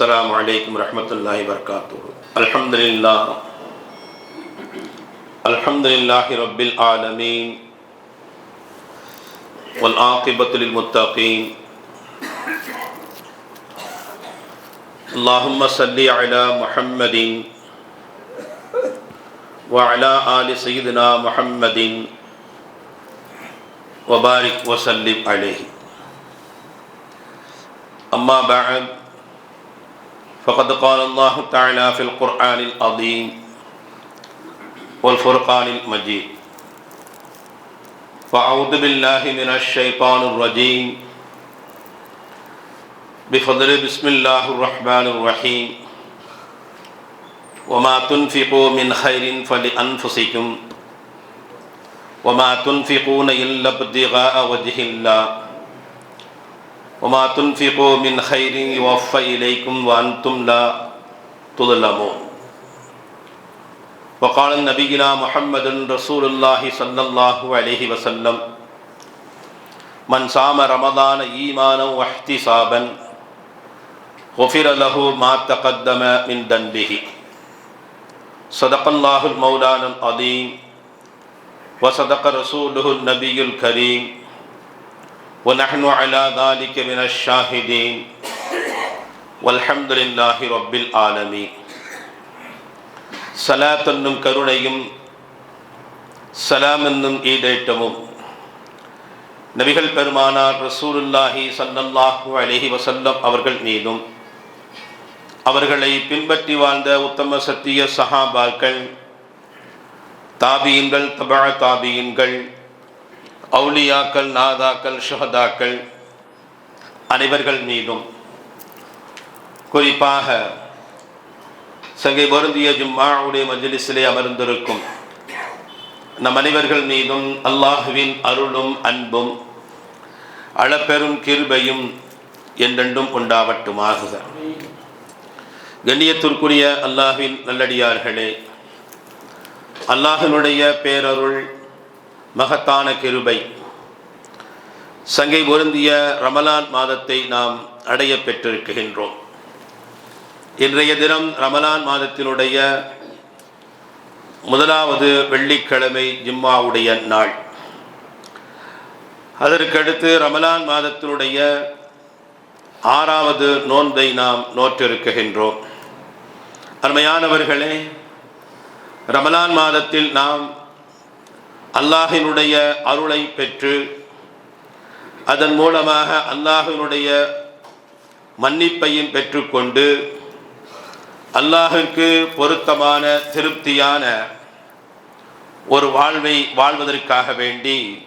السلام علیکم ورحمۃ اللہ وبرکاتہ۔ الحمد للہ الحمد للہ رب العالمین۔ والعاقبۃ للمتقین۔ اللہم صلی علی محمد وعلی آل سیدنا محمد وبارک وسلم علیہ۔ اما بعد فقد قال الله تعالى في القرآن العظيم والفرقان المجيد. فأعوذ بالله من الشيطان الرجيم. بفضل بسم الله الرحمن الرحيم. وما تنفقوا من خير فلأنفسكم. وما تنفقون إلا ابتغاء وجه الله. وما تنفقوا من خير يوفى إليكم وأنتم لا تظلمون. وقال نبينا محمد رسول الله صلى الله عليه وسلم من صام رمضان إيمانا واحتسابا غفر له ما تقدم من ذنبه. صدق الله المولانا العظيم. وصدق رسوله النبي الكريم. ونحن على ذلك من الشاهدين والحمد لله رب العالمين சலாத் என்னும் கருணையும் சலாம் என்னும் ஈடேற்றமும் நபிகள் பெருமானார் ரசூலுல்லாஹி சல்லல்லாஹு அலைஹி வசல்லம் அவர்கள் மீதும் அவர்களை பின்பற்றி வாழ்ந்த உத்தம சத்திய சஹாபாக்கள் தாபியின்கள் தபா தாபியின்கள் அவுலியாக்கள் நாதாக்கள் ஷுஹதாக்கள் அனைவர்கள் மீதும் குறிப்பாக சங்கை பொருந்திய ஜும்மாவுடைய மஜ்லிஸிலே அமர்ந்திருக்கும் நம் அனைவர்கள் மீதும் அல்லாஹுவின் அருளும் அன்பும் அளப்பெரும் கிருபையும் என்றென்றும் உண்டாவட்டுமாக கண்ணியத்திற்குரிய அல்லாஹின் நல்லடியார்களே அல்லாஹினுடைய பேரருள் மகத்தான கிருபை. சங்கை பொருந்திய ரமலான் மாதத்தை நாம் அடைய பெற்றிருக்கின்றோம். இன்றைய தினம் ரமலான் மாதத்தினுடைய முதலாவது வெள்ளிக்கிழமை ஜிம்மாவுடைய நாள். அதற்கடுத்து ரமலான் மாதத்தினுடைய ஆறாவது நோன்பை நாம் நோற்றிருக்கின்றோம். அருமையானவர்களே ரமலான் மாதத்தில் நாம் அல்லாஹினுடைய அருளை பெற்று அதன் மூலமாக அல்லாஹினுடைய மன்னிப்பையும் பெற்றுக்கொண்டு அல்லாஹுக்கு பொருத்தமான திருப்தியான ஒரு வாழ்வை வாழ்வதற்காக வேண்டி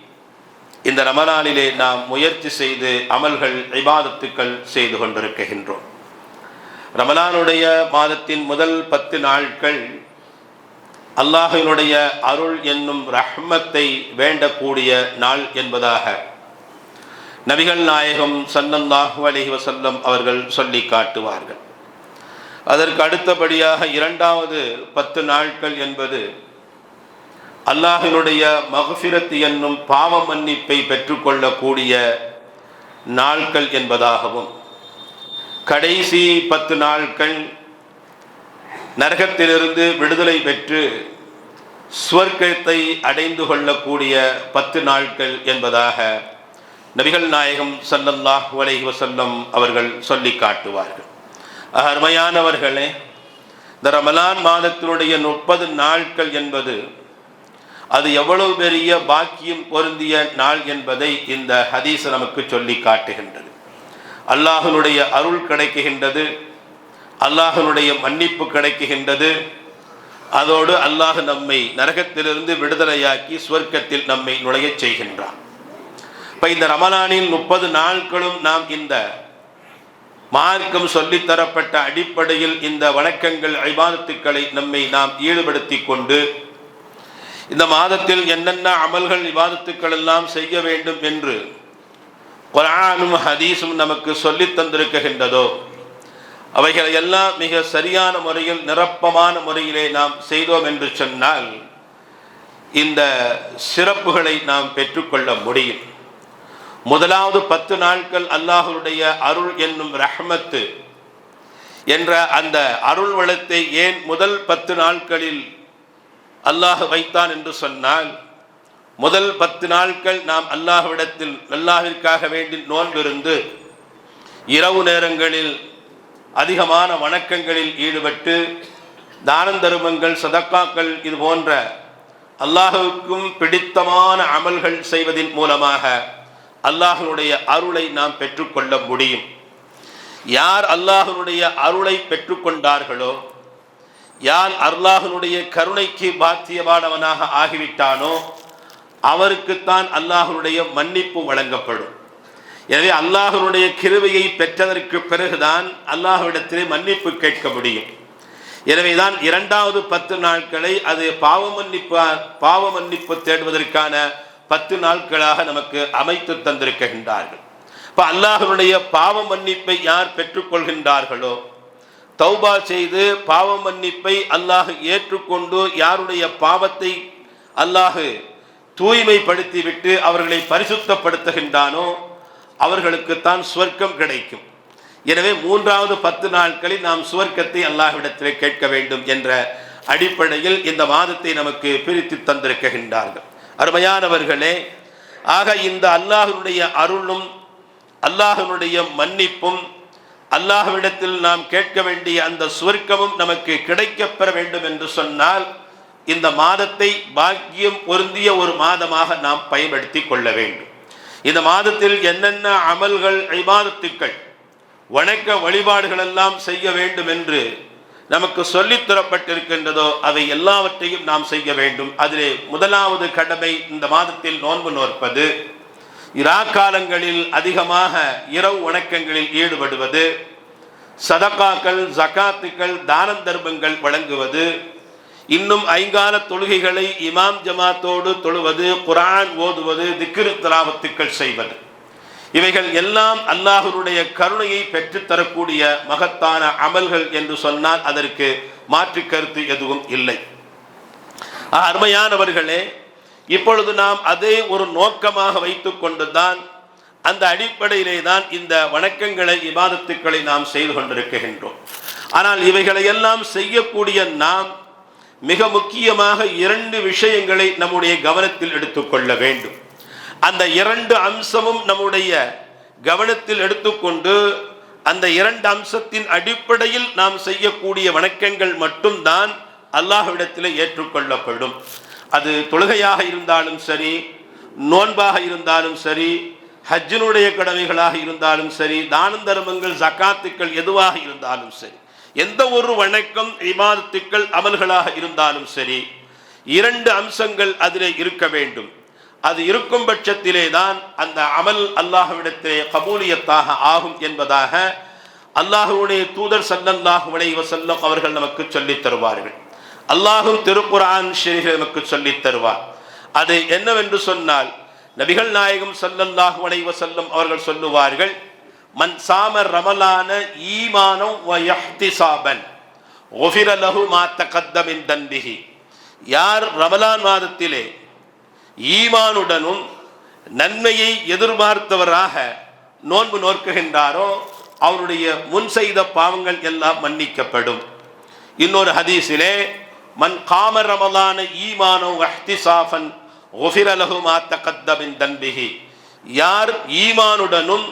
இந்த ரமலானிலே நாம் முயற்சி செய்து அமல்கள் இபாதத்துக்கள் செய்து கொண்டிருக்கின்றோம். ரமலானுடைய மாதத்தின் முதல் பத்து நாட்கள் அல்லாஹினுடைய அருள் என்னும் ரஹ்மத்தை வேண்டக்கூடிய நாள் என்பதாக நபிகள் நாயகம் சல்லல்லாஹு அலஹி வசல்லம் அவர்கள் சொல்லி காட்டுவார்கள். அதற்கு அடுத்தபடியாக இரண்டாவது பத்து நாட்கள் என்பது அல்லாஹினுடைய மகஃபிரத் என்னும் பாவ மன்னிப்பை பெற்றுக்கொள்ளக்கூடிய நாட்கள் என்பதாகவும் கடைசி பத்து நாட்கள் நரகத்திலிருந்து விடுதலை பெற்று ஸ்வர்க்கத்தை அடைந்து கொள்ளக்கூடிய பத்து நாட்கள் என்பதாக நபிகள் நாயகம் சல்லல்லாஹ் வலைஹி வசல்லம் அவர்கள் சொல்லி காட்டுவார்கள். அருமையானவர்களே இந்த ரமலான் மாதத்தினுடைய முப்பது நாட்கள் என்பது அது எவ்வளவு பெரிய பாக்கியம் பொருந்திய நாள் என்பதை இந்த ஹதீஸ் நமக்கு சொல்லி காட்டுகின்றது. அல்லாஹனுடைய அருள் கிடைக்குகின்றது. அல்லாஹனுடைய மன்னிப்பு கிடைக்குகின்றது. அதோடு அல்லாஹ் நம்மை நரகத்திலிருந்து விடுதலையாக்கி சுவர்க்கத்தில் நம்மை நுழையச் செய்கின்றான். இப்போ இந்த ரமலானின் முப்பது நாட்களும் நாம் இந்த மார்க்கம் சொல்லித்தரப்பட்ட அடிப்படையில் இந்த வணக்கங்கள் ஐபாதத்துக்களை நம்மை நாம் ஈடுபடுத்தி கொண்டு இந்த மாதத்தில் என்னென்ன அமல்கள் விவாதத்துக்கள் எல்லாம் செய்ய வேண்டும் என்று குரானும் ஹதீஸும் நமக்கு சொல்லித் தந்திருக்கின்றதோ அவைகளை எல்லாம் மிக சரியான முறையில் நிரப்பமான முறையிலே நாம் செய்தோம் என்று சொன்னால் இந்த சிறப்புகளை நாம் பெற்றுக்கொள்ள முடியும். முதலாவது பத்து நாட்கள் அல்லாஹருடைய அருள் என்னும் ரஹ்மத்து என்ற அந்த அருள் வளத்தை ஏன் முதல் பத்து நாட்களில் அல்லாஹ் வைத்தான் என்று சொன்னால் முதல் பத்து நாட்கள் நாம் அல்லாஹ்விடத்தில் அல்லாஹிற்காக வேண்டி நோன்பிருந்து இரவு நேரங்களில் அதிகமான வணக்கங்களில் ஈடுபட்டு தானம் தருமங்கள் சதக்காக்கள் இது போன்ற அல்லாஹுக்கும் பிடித்தமான அமல்கள் செய்வதன் மூலமாக அல்லாஹனுடைய அருளை நாம் பெற்றுக்கொள்ள முடியும். யார் அல்லாஹனுடைய அருளை பெற்றுக்கொண்டார்களோ யார் அல்லாஹனுடைய கருணைக்கு பாத்தியமானவனாக ஆகிவிட்டானோ அவருக்குத்தான் அல்லாஹனுடைய மன்னிப்பு வழங்கப்படும். எனவே அல்லாஹனுடைய கிருவையை பெற்றதற்கு பிறகுதான் அல்லாஹ்விடத்திலே மன்னிப்பு கேட்க முடியும். எனவேதான் இரண்டாவது பத்து நாட்களை அது பாவ மன்னிப்பு பாவ மன்னிப்பு தேடுவதற்கான பத்து நாட்களாக நமக்கு அமைத்து தந்திருக்கின்றார்கள். இப்போ அல்லாஹனுடைய பாவ மன்னிப்பை யார் பெற்றுக்கொள்கின்றார்களோ தௌபா செய்து பாவ மன்னிப்பை அல்லாஹ் ஏற்றுக்கொண்டு யாருடைய பாவத்தை அல்லாஹு தூய்மைப்படுத்திவிட்டு அவர்களை பரிசுத்தப்படுத்துகின்றானோ அவர்களுக்குத்தான் சுவர்க்கம் கிடைக்கும். எனவே மூன்றாவது பத்து நாட்களில் நாம் சுவர்க்கத்தை அல்லாஹ்விடத்திலே கேட்க வேண்டும் என்ற அடிப்படையில் இந்த மாதத்தை நமக்கு பிரித்து தந்திருக்கின்றார்கள். அருமையானவர்களே ஆக இந்த அல்லாஹனுடைய அருளும் அல்லாஹனுடைய மன்னிப்பும் அல்லாஹ்விடத்தில் நாம் கேட்க வேண்டிய அந்த சுவர்க்கமும் நமக்கு கிடைக்கப்பெற வேண்டும் என்று சொன்னால் இந்த மாதத்தை பாக்கியம் பொருந்திய ஒரு மாதமாக நாம் பயன்படுத்தி கொள்ள வேண்டும். இந்த மாதத்தில் என்னென்ன அமல்கள் ஐபாதத்துக்கள் வணக்க வழிபாடுகள் எல்லாம் செய்ய வேண்டும் என்று நமக்கு சொல்லித் தரப்பட்டிருக்கின்றதோ அவை எல்லாவற்றையும் நாம் செய்ய வேண்டும். அதிலே முதலாவது கடமை இந்த மாதத்தில் நோன்பு நோற்பது. இரா காலங்களில் அதிகமாக இரவு வணக்கங்களில் ஈடுபடுவது. சதக்காக்கள் ஜக்காத்துக்கள் தானம் தர்மங்கள் வழங்குவது. இன்னும் ஐங்கால தொழுகைகளை இமாம் ஜமாத்தோடு தொழுவது குரான் ஓதுவது திக்ரு தலாவத்துக்கள் செய்வது. இவைகள் எல்லாம் அல்லாஹருடைய கருணையை பெற்றுத்தரக்கூடிய மகத்தான அமல்கள் என்று சொன்னால் அதற்கு மாற்று கருத்து எதுவும் இல்லை. அருமையானவர்களே இப்பொழுது நாம் அதே ஒரு நோக்கமாக வைத்துக் கொண்டுதான் அந்த அடிப்படையிலே தான் இந்த வணக்கங்களை இபாதத்துக்களை நாம் செய்து கொண்டிருக்கின்றோம். ஆனால் இவைகளை எல்லாம் செய்யக்கூடிய நாம் மிக முக்கியமாக இரண்டு விஷயங்களை நம்முடைய கவனத்தில் எடுத்துக்கொள்ள வேண்டும். அந்த இரண்டு அம்சமும் நம்முடைய கவனத்தில் எடுத்துக்கொண்டு அந்த இரண்டு அம்சத்தின் அடிப்படையில் நாம் செய்யக்கூடிய வணக்கங்கள் மட்டும்தான் அல்லாஹ்விடத்தில் ஏற்றுக்கொள்ளப்படும். அது தொழுகையாக இருந்தாலும் சரி நோன்பாக இருந்தாலும் சரி ஹஜ்ஜினுடைய கடமைகளாக இருந்தாலும் சரி தான தர்மங்கள் ஜக்காத்துக்கள் எதுவாக இருந்தாலும் சரி. எந்த ஒரு வணக்கம் இமாதத்துக்கள் அமல்களாக இருந்தாலும் சரி இரண்டு அம்சங்கள் அதிலே இருக்க வேண்டும். அது இருக்கும் பட்சத்திலே தான் அந்த அமல் அல்லாஹுவிடத்திலே கபூலியத்தாக ஆகும் என்பதாக அல்லாஹுடைய தூதர் சல்லல்லாஹு அலைஹி செல்லம் அவர்கள் நமக்கு சொல்லித் தருவார்கள். அல்லாஹும் திருக்குரான் ஷெரீஃப் நமக்கு சொல்லித் தருவார். அது என்னவென்று சொன்னால் நபிகள் நாயகம் சல்லல்லாஹு அலைஹி செல்லும் அவர்கள் சொல்லுவார்கள் மன் சாம ரமலான ஈமானம் வயஹ்தி சாபன் ஒஃபிர லஹு மாத்த கத்தமின் தன்பிகி யார் ரமலான் மாதத்திலே ஈமானுடனும் நன்மையை எதிர்பார்த்தவராக நோன்பு நோக்குகின்றாரோ அவருடைய முன் செய்த பாவங்கள் எல்லாம் மன்னிக்கப்படும். இன்னொரு ஹதீஸிலே மன் காம ரமலான ஈமானோ வஹ்திசாஃபன் ஒஃபிரலகு மாத்த கத்தமின் தன்பிகி யார் ஈமானுடனும்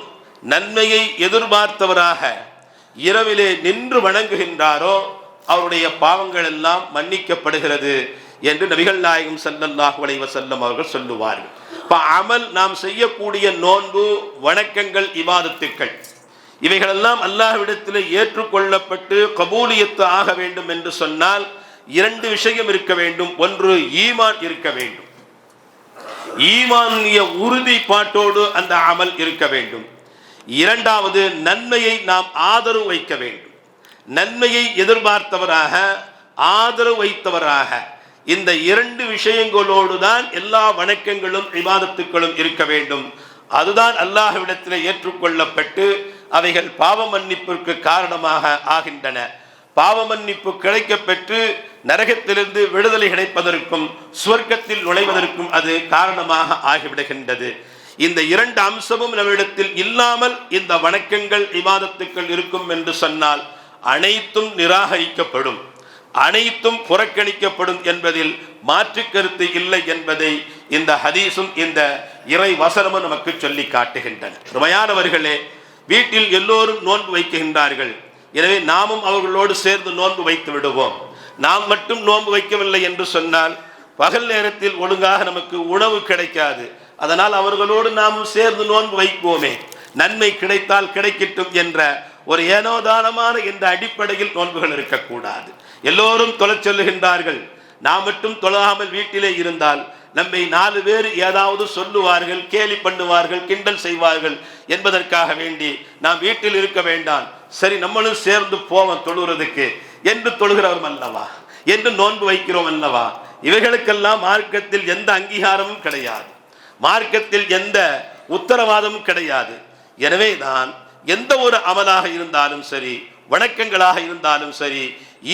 நன்மையை எதிர்பார்த்தவராக இரவிலே நின்று வணங்குகின்றாரோ அவருடைய பாவங்கள் எல்லாம் மன்னிக்கப்படுகிறது என்று நபிகள் நாயகம் ஸல்லல்லாஹு வளைவ செல்லும் அவர்கள் சொல்லுவார்கள். இப்போ அமல் நாம் செய்யக்கூடிய நோன்பு வணக்கங்கள் இவாதத்துக்கள். இவைகளெல்லாம் அல்லாஹ்விடத்தில் ஏற்றுக்கொள்ளப்பட்டு கபூலியத்து ஆக வேண்டும் என்று சொன்னால் இரண்டு விஷயம் இருக்க வேண்டும். ஒன்று ஈமான் இருக்க வேண்டும். ஈமானிய உறுதிப்பாட்டோடு அந்த அமல் இருக்க வேண்டும். இரண்டாவது நன்மையை நாம் ஆதரவு வைக்க வேண்டும். நன்மையை எதிர்பார்த்தவராக ஆதரவு வைத்தவராக இந்த இரண்டு விஷயங்களோடு தான் எல்லா வணக்கங்களும் விவாதத்துக்களும் இருக்க வேண்டும். அதுதான் அல்லாஹ்விடத்தில் ஏற்றுக்கொள்ளப்பட்டு அவைகள் பாவ மன்னிப்பிற்கு காரணமாக ஆகின்றன. பாவ மன்னிப்பு கிடைக்கப்பெற்று நரகத்திலிருந்து விடுதலை கிடைப்பதற்கும் சுவர்க்கத்தில் நுழைவதற்கும் அது காரணமாக ஆகிவிடுகின்றது. இந்த இரண்டு அம்சமும் நம்மிடத்தில் இல்லாமல் இந்த வணக்கங்கள் விவாதத்துக்கள் இருக்கும் என்று சொன்னால் அனைத்தும் நிராகரிக்கப்படும். அனைத்தும் புறக்கணிக்கப்படும் என்பதில் மாற்று கருத்து இல்லை என்பதை இந்த ஹதீஸும் இந்த இறை வசனமும் நமக்கு சொல்லி காட்டுகின்றன. உண்மையானவர்களே வீட்டில் எல்லோரும் நோன்பு வைக்கின்றார்கள். எனவே நாமும் அவர்களோடு சேர்ந்து நோன்பு வைத்து விடுவோம். நாம் மட்டும் நோன்பு வைக்கவில்லை என்று சொன்னால் பகல் நேரத்தில் ஒழுங்காக நமக்கு உணவு கிடைக்காது. அதனால் அவர்களோடு நாமும் சேர்ந்து நோன்பு வைப்போமே. நன்மை கிடைத்தால் கிடைக்கட்டும் என்ற ஒரு ஏனோதானமான இந்த அடிப்படையில் நோன்புகள் இருக்கக்கூடாது. எல்லோரும் தொலை சொல்லுகின்றார்கள். நாம் மட்டும் தொழாமல் வீட்டிலே இருந்தால் நம்மை நாலு பேர் ஏதாவது சொல்லுவார்கள் கேலி பண்ணுவார்கள் கிண்டல் செய்வார்கள் என்பதற்காக வேண்டி நாம் வீட்டில் இருக்க வேண்டாம். சரி நம்மளும் சேர்ந்து போவோம் தொழுகிறதுக்கு என்று தொழுகிறவரும் அல்லவா? என்று நோன்பு வைக்கிறோம் அல்லவா? இவைகளுக்கெல்லாம் மார்க்கத்தில் எந்த அங்கீகாரமும் கிடையாது. மார்க்கத்தில் எந்த உத்தரவாதமும் கிடையாது. எனவே தான் எந்த ஒரு அமலாக இருந்தாலும் சரி வணக்கங்களாக இருந்தாலும் சரி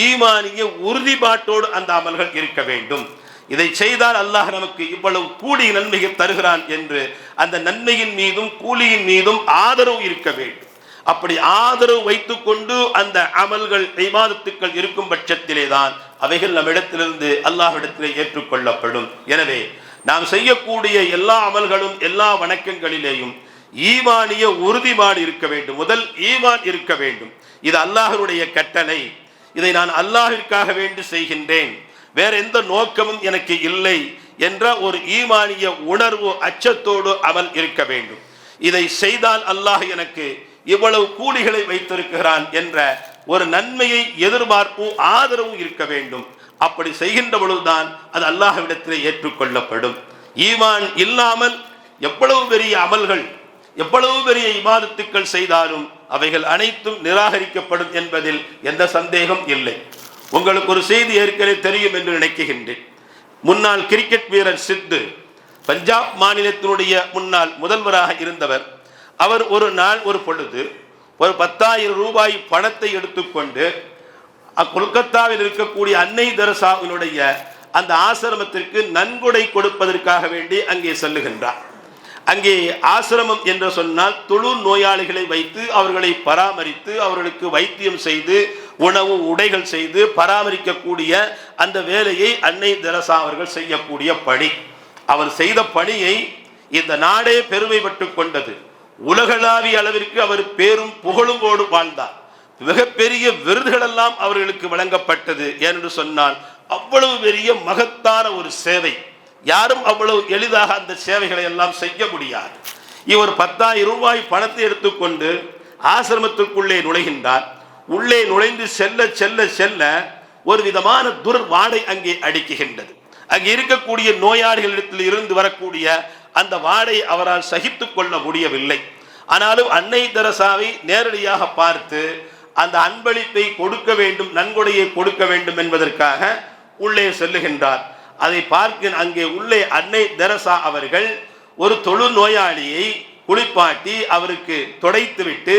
ஈமானிய உறுதிப்பாட்டோடு அந்த அமல்கள் இருக்க வேண்டும். இதை செய்தால் அல்லாஹ் நமக்கு இவ்வளவு கூலி நன்மையை தருகிறான் என்று அந்த நன்மையின் மீதும் கூலியின் மீதும் ஆதரவு இருக்க வேண்டும். அப்படி ஆதரவு வைத்துக்கொண்டு அந்த அமல்கள் ஐமாதத்துக்கள் இருக்கும் பட்சத்திலே தான் அவைகள் நம்மிடத்திலிருந்து அல்லாஹ்விடத்திலே ஏற்றுக்கொள்ளப்படும். எனவே நாம் செய்யக்கூடிய எல்லா அமல்களும் எல்லா வணக்கங்களிலேயும் ஈமானிய உறுதிப்பாடு இருக்க வேண்டும். முதல் ஈமான் இருக்க வேண்டும். இது அல்லாஹருடைய கட்டளை. இதை நான் அல்லாஹிற்காக வேண்டி செய்கின்றேன். வேற எந்த நோக்கமும் எனக்கு இல்லை என்ற ஒரு ஈமானிய உணர்வு அச்சத்தோடு அமல் இருக்க வேண்டும். இதை செய்தால் அல்லாஹ் எனக்கு இவ்வளவு கூலிகளை வைத்திருக்கிறான் என்ற ஒரு நன்மையை எதிர்பார்ப்பும் ஆதரவும் இருக்க வேண்டும். அப்படி செய்கின்ற பொழுதுதான் அது அல்லாஹ்விடத்திலே ஏற்றுக்கொள்ளப்படும். ஈமான் இல்லாமல் எவ்வளவு பெரிய அமல்கள் எவ்வளவு பெரிய இமாதத்துக்கள் செய்தாலும் அவைகள் அனைத்தும் நிராகரிக்கப்படும் என்பதில் எந்த சந்தேகம் இல்லை. உங்களுக்கு ஒரு செய்தி ஏற்கனவே தெரியும் என்று நினைக்கின்றேன். முன்னாள் கிரிக்கெட் வீரர் சித்து பஞ்சாப் மாநிலத்தினுடைய முன்னாள் முதல்வராக இருந்தவர் அவர் ஒரு நாள் ஒரு பொழுது ஒரு பத்தாயிரம் ரூபாய் பணத்தை எடுத்துக்கொண்டு கொல்கத்தாவில் இருக்கக்கூடிய அன்னை தரசாவினுடைய அந்த ஆசிரமத்திற்கு நன்கொடை கொடுப்பதற்காக வேண்டி அங்கே செல்லுகின்றார். அங்கே ஆசிரமம் என்று சொன்னால் தொழு நோயாளிகளை வைத்து அவர்களை பராமரித்து அவர்களுக்கு வைத்தியம் செய்து உணவு உடைகள் செய்து பராமரிக்கக்கூடிய அந்த வேலையை அன்னை தெரசா அவர்கள் செய்யக்கூடிய பணி. அவர் செய்த பணியை இந்த நாடே பெருமைப்பட்டு கொண்டது. உலகளாவிய அளவிற்கு அவர் பேரும் புகழும்போடு வாழ்ந்தார். மிகப்பெரிய விருதுகளெல்லாம் அவர்களுக்கு வழங்கப்பட்டது. ஏனென்று சொன்னால் அவ்வளவு பெரிய மகத்தான ஒரு சேவை. யாரும் அவ்வளவு எளிதாக அந்த சேவைகளை எல்லாம் செய்ய முடியாது. இவர் பத்தாயிரம் ரூபாய் பணத்தை எடுத்துக்கொண்டு ஆசிரமத்துக்குள்ளே நுழைகின்றார். உள்ளே நுழைந்து செல்ல செல்ல செல்ல ஒரு விதமான துர்வாடை அங்கே அடிக்குகின்றது. அங்கே இருக்கக்கூடிய நோயாளிகளிடத்தில் இருந்து வரக்கூடிய அந்த வாடை அவரால் சகித்துக் கொள்ள முடியவில்லை. ஆனாலும் அன்னை தெரசாவை நேரடியாக பார்த்து அந்த அன்பளிப்பை கொடுக்க வேண்டும் நன்கொடையை கொடுக்க வேண்டும் என்பதற்காக உள்ளே செல்லுகின்றார். அதை பார்க்க அங்கே உள்ளே அன்னை தெரசா அவர்கள் ஒரு தொழு நோயாளியை குளிப்பாட்டி அவருக்கு துடைத்துவிட்டு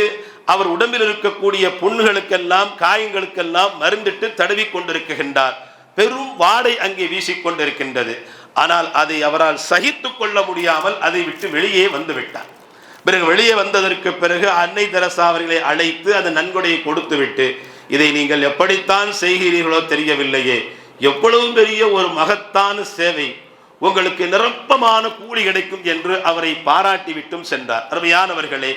அவர் உடம்பில் இருக்கக்கூடிய புண்ணுகளுக்கெல்லாம் காயங்களுக்கெல்லாம் மருந்திட்டு தடவி கொண்டிருக்கின்றார். பெரும் வாடை அங்கே வீசிக்கொண்டிருக்கின்றது ஆனால் அதை அவரால் சகித்து கொள்ள முடியாமல் அதை விட்டு வெளியே வந்துவிட்டார் பிறகு வெளியே வந்ததற்கு பிறகு அன்னை தெரசா அவர்களை அழைத்து அந்த நன்கொடையை கொடுத்துவிட்டு இதை நீங்கள் எப்படித்தான் செய்கிறீர்களோ தெரியவில்லையே. எவ்வளவு பெரிய ஒரு மகத்தான சேவை. உங்களுக்கு நிரப்பமான கூலி கிடைக்கும் என்று அவரை பாராட்டி விட்டும் சென்றார். அருமையானவர்களே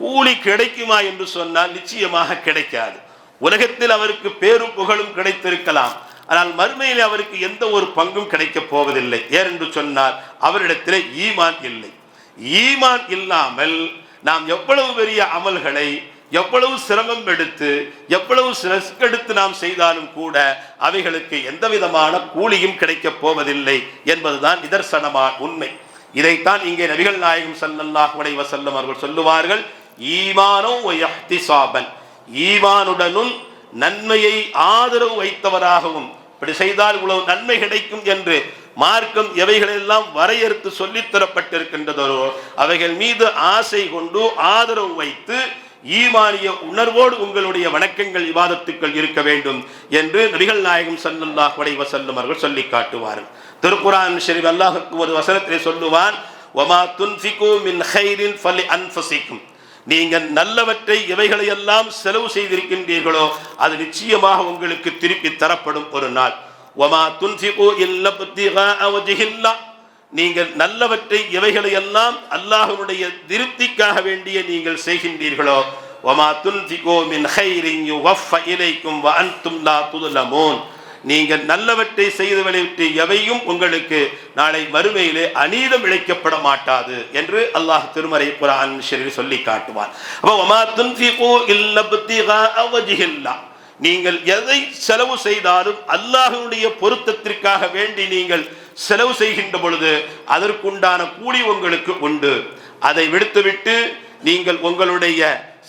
கூலி கிடைக்குமா என்று சொன்னால் நிச்சயமாக கிடைக்காது. உலகத்தில் அவருக்கு பேரும் புகழும் கிடைத்திருக்கலாம். ஆனால் மறுமையில் அவருக்கு எந்த ஒரு பங்கும் கிடைக்கப் போவதில்லை. ஏனென்று சொன்னால் அவரிடத்தில் ஈமான் இல்லை. ஈமான் இல்லாமல் நாம் எவ்வளவு பெரிய அமல்களை எவ்வளவு சிரமம் எடுத்து எவ்வளவு எடுத்து நாம் செய்தாலும் கூட அவைகளுக்கு எந்த விதமான கூலியும் கிடைக்கப் போவதில்லை என்பதுதான் நிதர்சனமான உண்மை. இதைத்தான் இங்கே நபிகள் நாயகம் சல்லல்லாஹ் உடைய செல்லும் அவர்கள் சொல்லுவார்கள் ஈமானும் ஈமானுடனும் நன்மையை ஆதரவு வைத்தவராகவும் இப்படி செய்தால் இவ்வளவு நன்மை கிடைக்கும் என்று மார்க்கம் எவைகளெல்லாம் வரையறுத்து சொல்லித்தரப்பட்டிருக்கின்றதோ அவைகள் மீது ஆசை கொண்டு ஆதரவு வைத்து ஈமானிய உணர்வோடு உங்களுடைய வணக்கங்கள் விவாதத்துக்கள் இருக்க வேண்டும் என்று நபிகள் நாயகம் ஸல்லல்லாஹு அலைஹி செல்லும் அவர்கள் சொல்லி காட்டுவார்கள். திருக்குரான் ஷெரீப் அல்லாஹுக்கு ஒரு வசனத்திலே சொல்லுவான் வமா துன்ஃபிகு மின் ஹைரின் ஃபலி நீங்கள் நல்லவற்றை எவைகளை எல்லாம் செலவு செய்திருக்கின்றீர்களோ அது நிச்சயமாக உங்களுக்கு திருப்பி தரப்படும் ஒரு நாள். ஒமா துன்சிகோ இல்ல நீங்கள் நல்லவற்றை எவைகளை எல்லாம் அல்லாஹனுடைய திருப்திக்காக வேண்டிய நீங்கள் செய்கின்றீர்களோ. ஒமா துன்சிகோ மின் ஹைரிங் யுவஃப இலைக்கும் வ அன்தும் லா துதுலமோன் நீங்கள் நல்லவற்றை செய்தவற்றை எவையும் உங்களுக்கு நாளை மறுமையிலே அநீதம் இழைக்கப்பட மாட்டாது என்று அல்லாஹ் திருமறை குரான் சொல்லி காட்டுவான். அப்போ ஒமா துன்சிகோ இல்ல புத்திகா அவஜிகில்லா நீங்கள் எதை செலவு செய்தாலும் அல்லாஹனுடைய பொருத்தத்திற்காக வேண்டி நீங்கள் செலவு செய்கின்ற பொழுது அதற்குண்டான கூலி உங்களுக்கு உண்டு. அதை விடுத்துவிட்டு நீங்கள் உங்களுடைய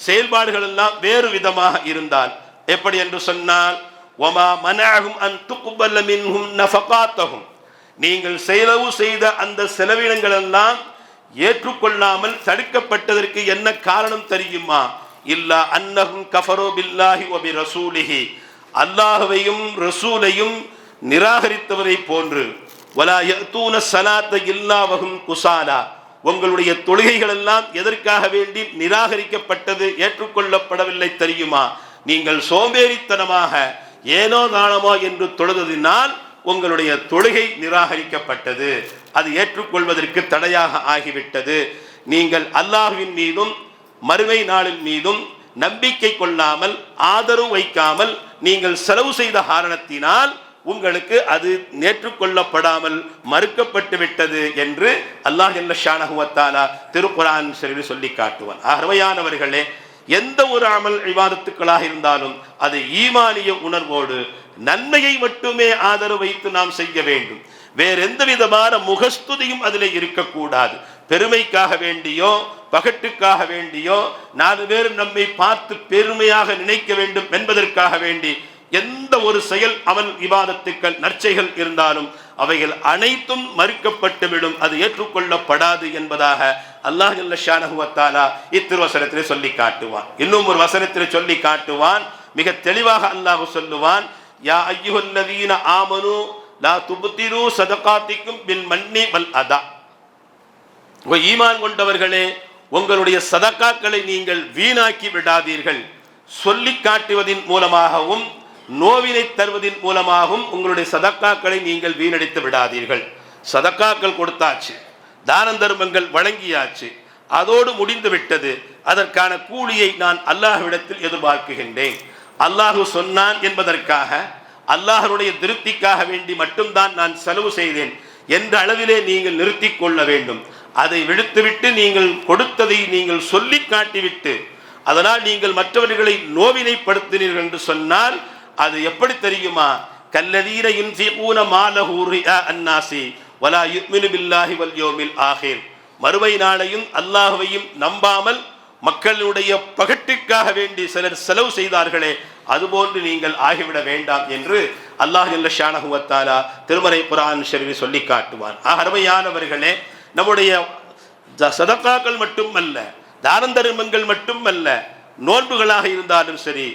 செயல்பாடுகள் எல்லாம் வேறு விதமாக இருந்தால் எப்படி என்று சொன்னால் ஒமா மனாகும் அன் துக்குபல்ல மின்ஹும் நஃபகாத்தகும் நீங்கள் செலவு செய்த அந்த செலவினங்கள் எல்லாம் ஏற்றுக்கொள்ளாமல் தடுக்கப்பட்டதற்கு என்ன காரணம் தெரியுமா? இல்லா அன்னஹும் கஃபரோ பில்லாஹி ஒபி ரசூலிஹி. அல்லாஹுவையும் ரசூலையும் நிராகரித்தவரை போன்று வலா யத்தூன சலாத்த இல்லாவகும் குசாலா. உங்களுடைய தொழுகைகள் எல்லாம் எதற்காக வேண்டி நிராகரிக்கப்பட்டது ஏற்றுக்கொள்ளப்படவில்லை தெரியுமா? நீங்கள் சோம்பேறித்தனமாக ஏனோ நாணமோ என்று தொழுததினால் உங்களுடைய தொழுகை நிராகரிக்கப்பட்டது. அது ஏற்றுக்கொள்வதற்கு தடையாக ஆகிவிட்டது. நீங்கள் அல்லாஹுவின் மீதும் மறுமை நாளின் மீதும் நம்பிக்கை கொள்ளாமல் ஆதரவு வைக்காமல் நீங்கள் செலவு செய்த காரணத்தினால் உங்களுக்கு அது நேற்றுக்கொள்ளப்படாமல் மறுக்கப்பட்டு விட்டது என்று அல்லாஹ் ஷானகுவத்தாலா திருக்குரான் சரிவில் சொல்லி காட்டுவான். அருமையானவர்களே எந்த ஒரு அமல் விவாதத்துக்களாக இருந்தாலும் அது ஈமானிய உணர்வோடு நன்மையை மட்டுமே ஆதரவு வைத்து நாம் செய்ய வேண்டும். வேற எந்த விதமான முகஸ்துதியும் அதில் இருக்கக்கூடாது. பெருமைக்காக வேண்டியோ பகட்டுக்காக வேண்டியோ நாலு பேர் நம்மை பார்த்து பெருமையாக நினைக்க வேண்டும் என்பதற்காக வேண்டி எந்த ஒரு செயல் அவன் விவாதத்துக்கள் நற்செய்கள் இருந்தாலும் அவைகள் அனைத்தும் மறுக்கப்பட்டுவிடும். அது ஏற்றுக்கொள்ளப்படாது என்பதாக அல்லாஹ் ஷானகுவத்தாலா இத்திருவசனத்திலே சொல்லி காட்டுவான். இன்னும் ஒரு வசனத்திலே சொல்லி காட்டுவான். மிக தெளிவாக அல்லாஹ் சொல்லுவான் யா ஐயுஹல்லதீன ஆமனு லா துபுத்திரு சதகாத்திக்கும் பின் மன்னி வல் அதா. ஈமான் கொண்டவர்களே உங்களுடைய சதக்காக்களை நீங்கள் வீணாக்கி விடாதீர்கள். சொல்லி காட்டுவதின் மூலமாகவும் நோவினை தருவதின் மூலமாகவும் உங்களுடைய சதக்காக்களை நீங்கள் வீணடித்து விடாதீர்கள். சதக்காக்கள் கொடுத்தாச்சு தான தர்மங்கள் வழங்கியாச்சு அதோடு முடிந்து விட்டது. அதற்கான கூலியை நான் அல்லாஹ்விடத்தில் எதிர்பார்க்குகின்றேன் அல்லாஹு சொன்னான் என்பதற்காக அல்லாஹருடைய திருப்திக்காக வேண்டி மட்டும்தான் நான் செலவு செய்தேன். என்ற அளவிலே நீங்கள் நிறுத்தி கொள்ள வேண்டும். அதை விடுத்துவிட்டு நீங்கள் கொடுத்ததை நீங்கள் சொல்லி காட்டிவிட்டு அதனால் நீங்கள் மற்றவர்களை நோவினைப்படுத்தினீர்கள் என்று சொன்னால் அது எப்படி தெரியுமா? கல்லதீர யுன்ஃபிகூன மாலஹு அன்னாசி வலா யுக்மினு பில்லாஹி வல் யௌமில் ஆஹிர். நாளையும் அல்லாஹுவையும் நம்பாமல் மக்களுடைய பகட்டிற்காக வேண்டி சிலர் செலவு செய்தார்களே அதுபோன்று நீங்கள் ஆகிவிட வேண்டாம் என்று அல்லாஹ் இல்ல ஷானகுவத்தாலா திருமறை புரான் ஷெரீஃபில் சொல்லி காட்டுவான். அருமையானவர்களே நம்முடைய ஜ- சதக்காக்கள் மட்டுமல்ல தான தர்மங்கள் மட்டுமல்ல நோன்புகளாக இருந்தாலும் சரி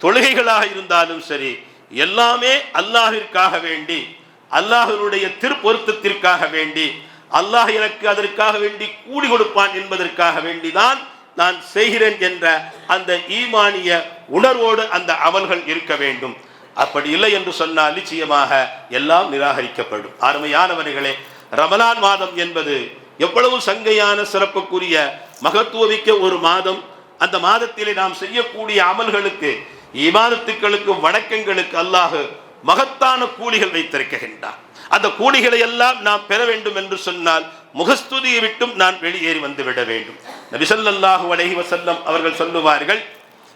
தொழுகைகளாக இருந்தாலும் சரி எல்லாமே அல்லாஹிற்காக வேண்டி அல்லாஹினுடைய திருப்பொருத்தத்திற்காக வேண்டி அல்லாஹ் எனக்கு அதற்காக வேண்டி கூலி கொடுப்பான் என்பதற்காக வேண்டிதான் நான் செய்கிறேன் என்ற அந்த ஈமானிய உணர்வோடு அந்த அமல்கள் இருக்க வேண்டும். அப்படி இல்லை என்று சொன்னால் நிச்சயமாக எல்லாம் நிராகரிக்கப்படும். அருமையானவர்களே ரமலான் மாதம் என்பது எவ்வளவு சங்கையான சிறப்புக்குரிய மகத்துவமிக்க ஒரு மாதம். அந்த மாதத்திலே நாம் செய்யக்கூடிய அமல்களுக்கு இமானத்துக்களுக்கு வணக்கங்களுக்கு அல்லாஹ் மகத்தான கூலிகள் வைத்திருக்கின்றார் அந்த கூலிகளை எல்லாம் நாம் பெற வேண்டும் என்று சொன்னால் முகஸ்துதியை விட்டும் நான் வெளியேறி வந்து விட வேண்டும் நபிசல்லாஹு அலஹி வசல்லம் அவர்கள் சொல்லுவார்கள்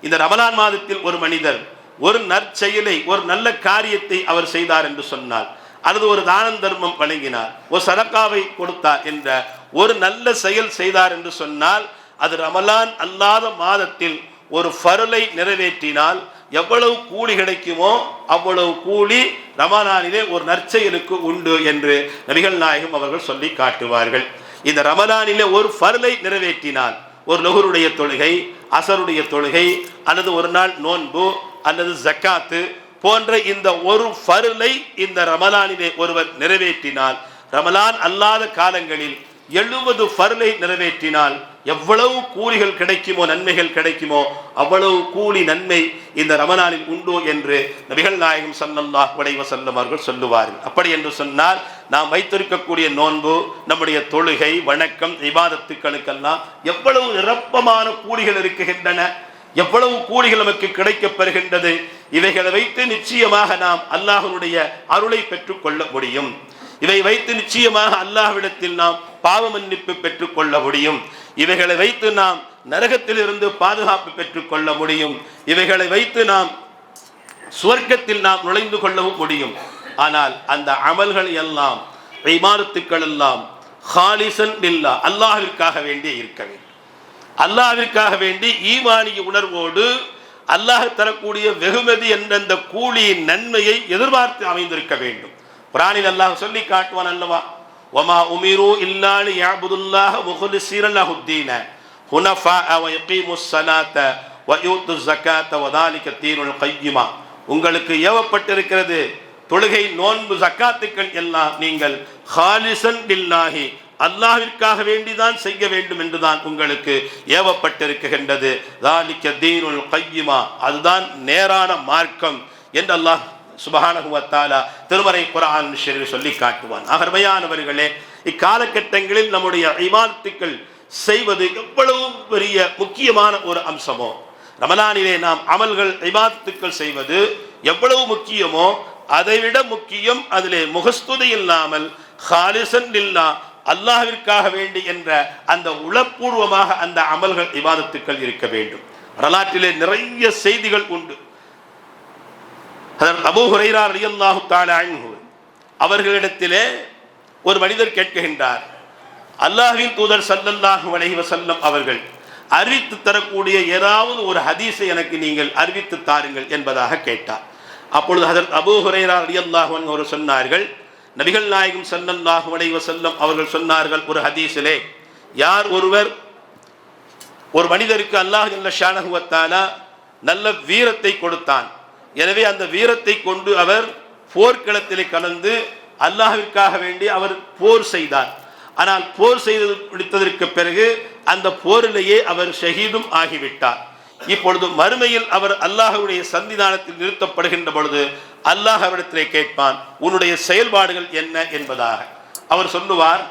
இந்த ரமலான் மாதத்தில் ஒரு மனிதர் ஒரு நற்செயலை ஒரு நல்ல காரியத்தை அவர் செய்தார் என்று சொன்னார் அல்லது ஒரு தானம் தர்மம் வழங்கினார் ஒரு சதக்காவை கொடுத்தார் என்ற ஒரு நல்ல செயல் செய்தார் என்று சொன்னால் அது ரமலான் அல்லாத மாதத்தில் ஒரு ஃபருளை நிறைவேற்றினால் எவ்வளவு கூலி கிடைக்குமோ அவ்வளவு கூலி ரமலானிலே ஒரு நற்செயலுக்கு உண்டு என்று நபிகள் நாயகம் அவர்கள் சொல்லி காட்டுவார்கள். இந்த ரமலானிலே ஒரு ஃபருளை நிறைவேற்றினால் ஒரு லொஹருடைய தொழுகை அசருடைய தொழுகை அல்லது ஒரு நாள் நோன்பு அல்லது ஜக்காத்து போன்ற இந்த ஒரு ஃபருளை இந்த ரமலானிலே ஒருவர் நிறைவேற்றினால் ரமலான் அல்லாத காலங்களில் எழுபது ஃபர்லை நிறைவேற்றினால் எவ்வளவு கூலிகள் கிடைக்குமோ நன்மைகள் கிடைக்குமோ அவ்வளவு கூலி நன்மை இந்த ரமணானில் உண்டு என்று நபிகள் நாயகம் சல்லல்லாஹ் உடைவ செல்லும் அவர்கள் சொல்லுவார்கள். அப்படி என்று சொன்னால் நாம் வைத்திருக்கக்கூடிய நோன்பு நம்முடைய தொழுகை வணக்கம் இபாதத்துக்களுக்கெல்லாம் எவ்வளவு நிரப்பமான கூலிகள் இருக்குகின்றன எவ்வளவு கூலிகள் நமக்கு கிடைக்கப் பெறுகின்றது? இவைகளை வைத்து நிச்சயமாக நாம் அல்லாஹனுடைய அருளை பெற்றுக் கொள்ள முடியும். இவை வைத்து நிச்சயமாக அல்லாஹ்விடத்தில் நாம் பாவ மன்னிப்பு பெற்றுக் கொள்ள முடியும். இவைகளை வைத்து நாம் நரகத்திலிருந்து பாதுகாப்பு பெற்றுக் கொள்ள முடியும். இவைகளை வைத்து நாம் சுவர்க்கத்தில் நாம் நுழைந்து கொள்ளவும் முடியும். ஆனால் அந்த அமல்கள் எல்லாம் இமாரத்துக்கள் எல்லாம் ஹாலிசன் இல்லா அல்லாஹிற்காக வேண்டிய இருக்க வேண்டும். அல்லாவிற்காக வேண்டி ஈமானிய உணர்வோடு அல்லாஹ் தரக்கூடிய வெகுமதி என்ற கூலியின் நன்மையை எதிர்பார்த்து அமைந்திருக்க வேண்டும். குரானில் அல்லாஹ் சொல்லி காட்டுவான் அல்லவா? ஒமா உமிரு இல்லாலி யாபுதுல்லாஹ் முகுலி சீரலஹுத்தீன ஹுனஃபா அவ யகீமு சலாத்த வயூத்து ஜக்காத்த வதாலிக்க தீனுல் கையுமா. உங்களுக்கு ஏவப்பட்டிருக்கிறது தொழுகை நோன்பு ஜக்காத்துக்கள் எல்லாம் நீங்கள் ஹாலிசன் பில்லாஹி அல்லாவிற்காக வேண்டிதான் செய்ய வேண்டும் என்றுதான் உங்களுக்கு ஏவப்பட்டிருக்கின்றது. தாலிக்க தீனுல் கையிமா. அதுதான் நேரான மார்க்கம் என்று அல்லாஹ் சுபஹானஹு திருமறை குரான் சொல்லி காட்டுவான். அகர்மையானவர்களே இக்காலகட்டங்களில் நம்முடைய இமாத்துக்கள் செய்வது எவ்வளவு பெரிய முக்கியமான ஒரு அம்சமோ? ரமலானிலே நாம் அமல்கள் இமாத்துக்கள் செய்வது எவ்வளவு முக்கியமோ அதைவிட முக்கியம் அதிலே முகஸ்துதி இல்லாமல் ஹாலிசன் இல்லா அல்லாஹிற்காக வேண்டி என்ற அந்த உளப்பூர்வமாக அந்த அமல்கள் இவாதத்துக்கள் இருக்க வேண்டும். வரலாற்றிலே நிறைய செய்திகள் உண்டு. அபு ஹுரைரா ரலியல்லாஹு அவர்களிடத்திலே ஒரு மனிதர் கேட்கின்றார். அல்லாஹின் தூதர் சல்லல்லாஹு அலைஹி வஸல்லம் அவர்கள் அறிவித்து தரக்கூடிய ஏதாவது ஒரு ஹதீஸை எனக்கு நீங்கள் அறிவித்து தாருங்கள் என்பதாக கேட்டார். அப்பொழுது ஹதரத் அபூ ஹுரைரா ரலியல்லாஹு அன்ஹு அவர் சொன்னார்கள் நபிகள் நாயகம் ஸல்லல்லாஹு அலைஹி செல்லம் அவர்கள் சொன்னார்கள் ஒரு ஹதீஸிலே யார் ஒருவர் ஒரு மனிதருக்கு அல்லாஹ் நல்ல ஷானஹு நல்ல வீரத்தை கொடுத்தான். எனவே அந்த வீரத்தை கொண்டு அவர் போர்க்களத்திலே கலந்து அல்லாஹிற்காக வேண்டி அவர் போர் செய்தார். ஆனால் போர் செய்து முடித்ததற்கு பிறகு அந்த போரிலேயே அவர் ஷஹீதும் ஆகிவிட்டார். இப்பொழுது மறுமையில் அவர் அல்லாஹுடைய சன்னிதானத்தில் நிறுத்தப்படுகின்ற பொழுது அல்லாஹ் அவரிடத்திலே கேட்பான் உன்னுடைய செயல்பாடுகள் என்ன என்பதாக? அவர் சொல்லுவார்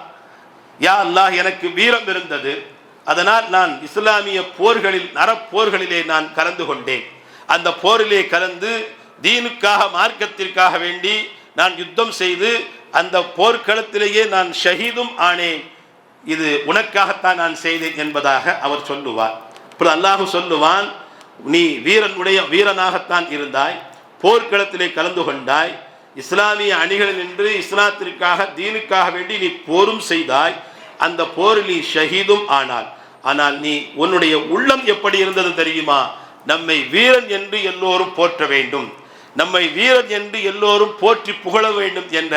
யா அல்லாஹ் எனக்கு வீரம் இருந்தது. அதனால் நான் இஸ்லாமிய போர்களில் நரப்போர்களிலே நான் கலந்து கொண்டேன். அந்த போரிலே கலந்து தீனுக்காக மார்க்கத்திற்காக வேண்டி நான் யுத்தம் செய்து அந்த போர்க்களத்திலேயே நான் ஷஹீதும் ஆனேன். இது உனக்காகத்தான் நான் செய்தேன் என்பதாக அவர் சொல்லுவார். இப்படி அல்லாஹு சொல்லுவான் நீ வீரனுடைய வீரனாகத்தான் இருந்தாய். போர்க்களத்திலே கலந்து கொண்டாய் இஸ்லாமிய அணிகள் நின்று இஸ்லாத்திற்காக தீனுக்காக வேண்டி நீ போரும் செய்தாய் அந்த போரில் நீ ஷஹீதும் ஆனாள் ஆனால் நீ உன்னுடைய உள்ளம் எப்படி இருந்தது தெரியுமா? நம்மை வீரன் என்று எல்லோரும் போற்ற வேண்டும். நம்மை வீரன் என்று எல்லோரும் போற்றி புகழ வேண்டும் என்ற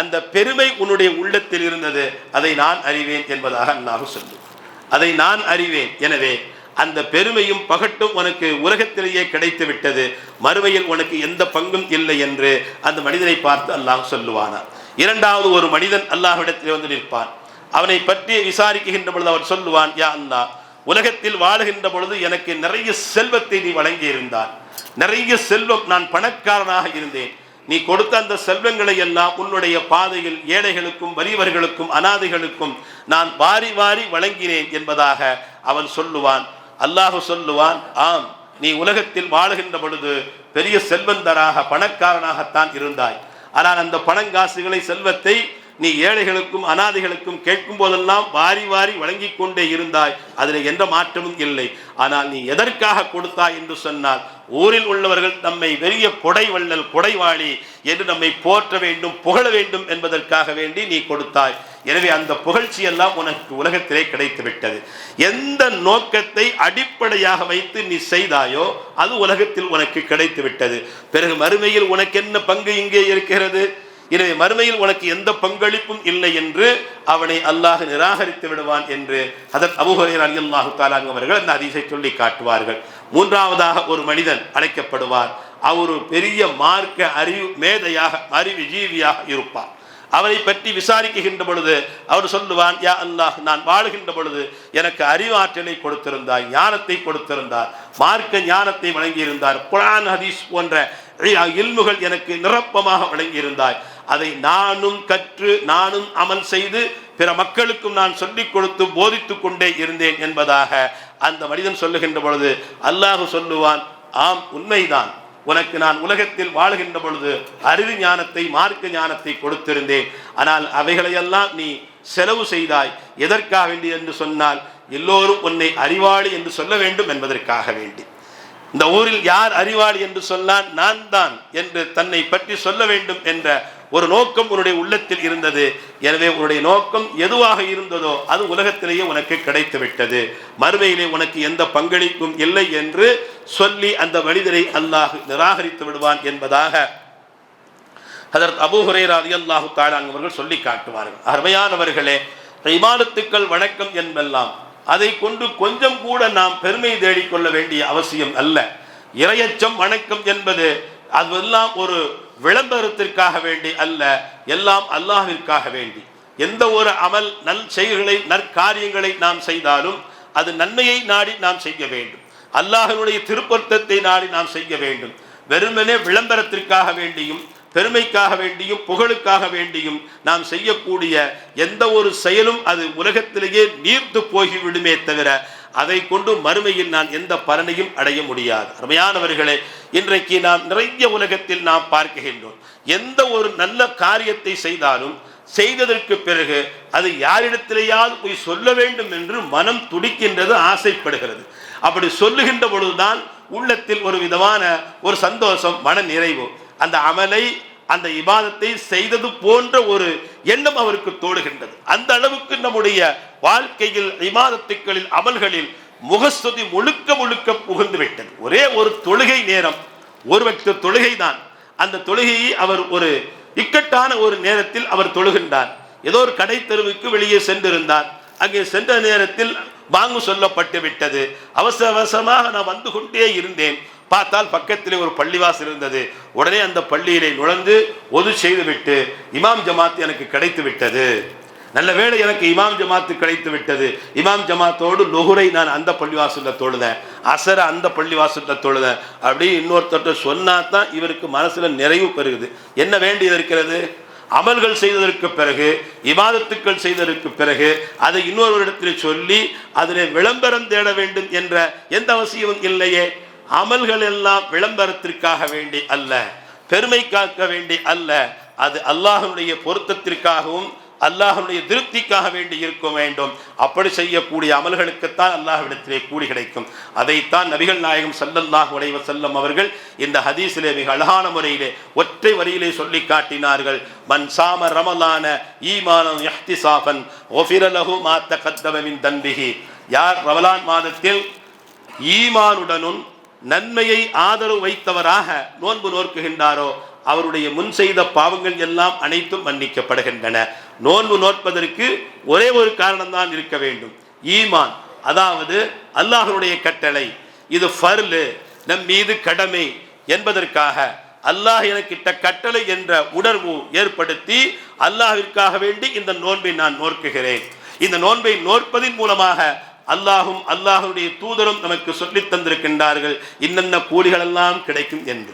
அந்த பெருமை உன்னுடைய உள்ளத்தில் இருந்தது. அதை நான் அறிவேன் என்பதாக அல்லாஹ் சொல்லும். அதை நான் அறிவேன். எனவே அந்த பெருமையும் பகட்டும் உனக்கு உலகத்திலேயே கிடைத்து விட்டது மறுமையில் உனக்கு எந்த பங்கும் இல்லை என்று அந்த மனிதனை பார்த்து அல்லாஹ் சொல்லுவானார் இரண்டாவது ஒரு மனிதன் அல்லாஹ்விடத்தில் வந்து நிற்பான். அவனை பற்றி விசாரிக்கின்ற பொழுது அவர் சொல்லுவான் யா அல்லா உலகத்தில் வாழுகின்ற பொழுது எனக்கு நிறைய செல்வத்தை நீ வழங்கி இருந்தான் நிறைய செல்வம் நான் பணக்காரனாக இருந்தேன். நீ கொடுத்த அந்த செல்வங்களை எல்லாம் உன்னுடைய பாதையில் ஏழைகளுக்கும் வறியவர்களுக்கும் அனாதைகளுக்கும் நான் வாரி வாரி வழங்கினேன் என்பதாக அவன் சொல்லுவான். அல்லாஹு சொல்லுவான் ஆம் நீ உலகத்தில் வாழுகின்ற பொழுது பெரிய செல்வந்தராக பணக்காரனாகத்தான் இருந்தாய். ஆனால் அந்த பணங்காசுகளை செல்வத்தை நீ ஏழைகளுக்கும் அனாதைகளுக்கும் கேட்கும் போதெல்லாம் வாரி வாரி வழங்கிக் கொண்டே இருந்தாய். அதில் எந்த மாற்றமும் இல்லை. ஆனால் நீ எதற்காக கொடுத்தாய்? என்று சொன்னால் ஊரில் உள்ளவர்கள் நம்மை வெறிய கொடை வள்ளல் கொடைவாளி என்று நம்மை போற்ற வேண்டும் புகழ வேண்டும் என்பதற்காக வேண்டி நீ கொடுத்தாய். எனவே அந்த புகழ்ச்சி எல்லாம் உனக்கு உலகத்திலே கிடைத்து விட்டது எந்த நோக்கத்தை அடிப்படையாக வைத்து நீ செய்தாயோ அது உலகத்தில் உனக்கு கிடைத்து விட்டது பிறகு மறுமையில் உனக்கு என்ன பங்கு இங்கே இருக்கிறது? எனவே மறுமையில் உனக்கு எந்த பங்களிப்பும் இல்லை என்று அவனை அல்லாஹ் நிராகரித்து விடுவான் என்று அதன் அபுஹரேர் அலி அல்லாஹு தாலாங் அவர்கள் அந்த அதிசை சொல்லி காட்டுவார்கள். மூன்றாவதாக ஒரு மனிதன் அழைக்கப்படுவார். அவர் ஒரு பெரிய மார்க்க அறிவு மேதையாக அறிவு ஜீவியாக இருப்பார். அவரை பற்றி விசாரிக்கின்ற பொழுது அவர் சொல்லுவான் யா அல்லாஹ் நான் வாழுகின்ற பொழுது எனக்கு அறிவாற்றலை கொடுத்திருந்தார் ஞானத்தை கொடுத்திருந்தார் மார்க்க ஞானத்தை வழங்கியிருந்தார் குரான் ஹதீஸ் போன்ற இல்முகள் எனக்கு நிரப்பமாக வழங்கியிருந்தாய். அதை நானும் கற்று நானும் அமல் செய்து பிற மக்களுக்கும் நான் சொல்லிக் கொடுத்து போதித்துக் கொண்டே இருந்தேன் என்பதாக அந்த மனிதன் சொல்லுகின்ற பொழுது அல்லாஹ் சொல்லுவான் ஆம் உண்மைதான். உனக்கு நான் உலகத்தில் வாழ்கின்ற பொழுது அறிவு ஞானத்தை மார்க்க ஞானத்தை கொடுத்திருந்தேன். ஆனால் அவைகளையெல்லாம் நீ செலவு செய்தாய். எதற்காக வேண்டி என்று சொன்னால் எல்லோரும் உன்னை அறிவாளி என்று சொல்ல வேண்டும் என்பதற்காக வேண்டி. இந்த ஊரில் யார் அறிவாளி என்று சொன்னால் நான் தான் என்று தன்னை பற்றி சொல்ல வேண்டும் என்ற ஒரு நோக்கம் உன்னுடைய உள்ளத்தில் இருந்தது. எனவே உன்னுடைய நோக்கம் எதுவாக இருந்ததோ அது உலகத்திலேயே உனக்கு கிடைத்து விட்டது மறுமையிலே உனக்கு எந்த பங்களிப்பும் இல்லை என்று சொல்லி அந்த மனிதரை அல்லாஹ் நிராகரித்து விடுவான் என்பதாக அதற்கு அபு அல்லாஹு தாலான் அவர்கள் சொல்லி காட்டுவார்கள். அருமையானவர்களே இமானத்துக்கள் வணக்கம் என்பெல்லாம் அதை கொண்டு கொஞ்சம் கூட நாம் பெருமை தேடிக்கொள்ள வேண்டிய அவசியம் அல்ல. இரையச்சம் வணக்கம் என்பது அதுவெல்லாம் ஒரு விளம்பரத்திற்காக வேண்டி அல்ல எல்லாம் அல்லாஹிற்காக வேண்டி. எந்த ஒரு அமல் நல் செயல்களை நற்காரியங்களை நாம் செய்தாலும் அது நன்மையை நாடி நாம் செய்ய வேண்டும். அல்லாஹனுடைய திருப்பொருத்தத்தை நாடி நாம் செய்ய வேண்டும். வெறுமனே விளம்பரத்திற்காக வேண்டியும் பெருமைக்காக வேண்டியும் புகழுக்காக வேண்டியும் நாம் செய்யக்கூடிய எந்த ஒரு செயலும் அது உலகத்திலேயே நீர்த்து போகிவிடுமே தவிர அதை கொண்டு மறுமையில் நான் எந்த பலனையும் அடைய முடியாது. அருமையானவர்களே இன்றைக்கு நாம் நிறைய உலகத்தில் நாம் பார்க்கின்றோம். எந்த ஒரு நல்ல காரியத்தை செய்தாலும் செய்ததற்கு பிறகு அது யாரிடத்திலேயாவது போய் சொல்ல வேண்டும் என்று மனம் துடிக்கின்றது ஆசைப்படுகிறது. அப்படி சொல்லுகின்ற பொழுதுதான் உள்ளத்தில் ஒரு விதமான ஒரு சந்தோஷம் மன நிறைவு. அந்த அமலை அந்த இபாதத்தை செய்தது போன்ற ஒரு எண்ணம் அவருக்கு தோடுகின்றது. அந்த அளவுக்கு நம்முடைய வாழ்க்கையில் இபாதத்துக்களில் அமல்களில் முகஸ்துதி முழுக்க முழுக்க புகுந்து விட்டது ஒரே ஒரு தொழுகை நேரம் ஒரு வக்த தொழுகை தான் அந்த தொழுகையை அவர் ஒரு இக்கட்டான ஒரு நேரத்தில் அவர் தொழுகின்றார். ஏதோ ஒரு கடை தெருவுக்கு வெளியே சென்றிருந்தார். அங்கே சென்ற நேரத்தில் வாங்கு சொல்லப்பட்டு விட்டது. அவசர அவசரமாக நான் வந்து கொண்டே இருந்தேன். பார்த்தால் பக்கத்திலே ஒரு பள்ளிவாசல் இருந்தது. உடனே அந்த பள்ளியிலே நுழைந்து ஒது செய்துவிட்டு இமாம் ஜமாத் எனக்கு கிடைத்து விட்டது. நல்ல வேளை எனக்கு இமாம் ஜமாத்து கிடைத்து விட்டது. இமாம் ஜமாத்தோடு லொகுரை நான் அந்த பள்ளிவாசலில் தொழுதேன். அசர அந்த பள்ளிவாசலில் தொழுதேன். அப்படி இன்னொருத்தட்ட சொன்னா தான் இவருக்கு மனசில் நிறைவு பெறுகுது என்ன வேண்டியது இருக்கிறது? அமல்கள் செய்ததற்கு பிறகு இமாதத்துக்கள் செய்ததற்கு பிறகு அதை இன்னொரு இடத்தில் சொல்லி அதில் விளம்பரம் தேட வேண்டும் என்ற எந்த அவசியமும் இல்லையே. அமல்கள் எல்லாம் விளம்பரத்திற்காக வேண்டி அல்ல பெருமை காக்க வேண்டி அல்ல அது அல்லாஹனுடைய பொருத்தத்திற்காகவும் அல்லாஹனுடைய திருப்திக்காக வேண்டி இருக்க வேண்டும். அப்படி செய்யக்கூடிய அமல்களுக்குத்தான் அல்லாஹ்விடத்திலே கூடி கிடைக்கும். அதைத்தான் நபிகள் நாயகம் சல்லல்லாஹு உடைவ செல்லம் அவர்கள் இந்த ஹதீஸிலே மிக அழகான முறையிலே ஒற்றை வரியிலே சொல்லி காட்டினார்கள். மன் சாம ரமலான ஈமானம் யஹ்திசாஃபன் ஒஃபிர லஹு மா தகத்தம யார் ரமலான் மாதத்தில் ஈமானுடனும் நன்மையை ஆதரவு வைத்தவராக நோன்பு நோக்குகின்றாரோ அவருடைய முன் செய்த பாவங்கள் எல்லாம் அனைத்தும் மன்னிக்கப்படுகின்றன. நோன்பு நோற்பதற்கு ஒரே ஒரு காரணம்தான் இருக்க வேண்டும். ஈமான் அதாவது அல்லாஹனுடைய கட்டளை. இது ஃபர்லு நம் மீது கடமை என்பதற்காக. அல்லாஹ் எனக்கிட்ட கட்டளை என்ற உணர்வு ஏற்படுத்தி அல்லாஹிற்காக வேண்டி இந்த நோன்பை நான் நோக்குகிறேன் இந்த நோன்பை நோற்பதின் மூலமாக அல்லாஹும் அல்லாஹுடைய தூதரும் நமக்கு சொல்லித் தந்திருக்கின்றார்கள். இன்னென்ன கூலிகள் எல்லாம் கிடைக்கும் என்று.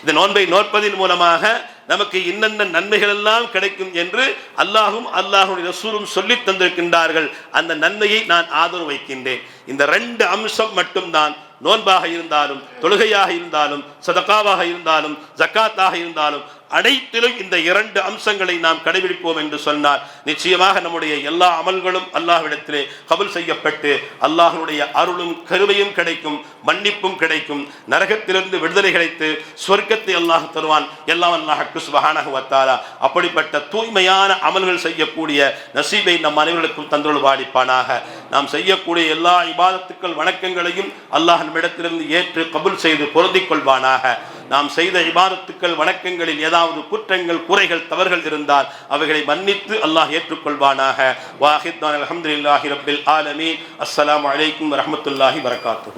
இந்த நோன்பை நோற்பதின் மூலமாக நமக்கு இன்னென்ன நன்மைகள் எல்லாம் கிடைக்கும் என்று அல்லாஹும் அல்லாஹுடைய ரசூலும் சொல்லித் தந்திருக்கின்றார்கள். அந்த நன்மையை நான் ஆதரவு வைக்கின்றேன். இந்த ரெண்டு அம்சம் மட்டும்தான். நோன்பாக இருந்தாலும் தொழுகையாக இருந்தாலும் சதக்காவாக இருந்தாலும் ஜக்காத்தாக இருந்தாலும் அனைத்திலும் இந்த இரண்டு அம்சங்களை நாம் கடைபிடிப்போம் என்று சொன்னால் நிச்சயமாக நம்முடைய எல்லா அமல்களும் அல்லாஹ்விடத்திலே கபல் செய்யப்பட்டு அல்லாஹனுடைய அருளும் கருவையும் கிடைக்கும் மன்னிப்பும் கிடைக்கும் நரகத்திலிருந்து விடுதலை கிடைத்து சொர்க்கத்தை அல்லாஹ் தருவான் எல்லாம் அல்லாஹ் சுபஹானஹு வத்தாரா அப்படிப்பட்ட தூய்மையான அமல்கள் செய்யக்கூடிய நசீபை நம் அனைவர்களுக்கும் தந்தொழு வாடிப்பானாக நாம் செய்யக்கூடிய எல்லா இபாதத்துக்கள் வணக்கங்களையும் அல்லாஹ் நம்மிடத்திலிருந்து ஏற்று கபுல் செய்து பொருந்திக் கொள்வானாக. நாம் செய்த இபாதத்துக்கள் வணக்கங்களில் ஏதாவது குற்றங்கள் குறைகள் தவறுகள் இருந்தால் அவைகளை மன்னித்து அல்லாஹ் ஏற்றுக்கொள்வானாக. வாஹித் அலமதுல்லாஹி ரபில் ஆலமீன். அஸ்லாம் வலைக்கம் வரமத்துல்லாஹி வரகாத்து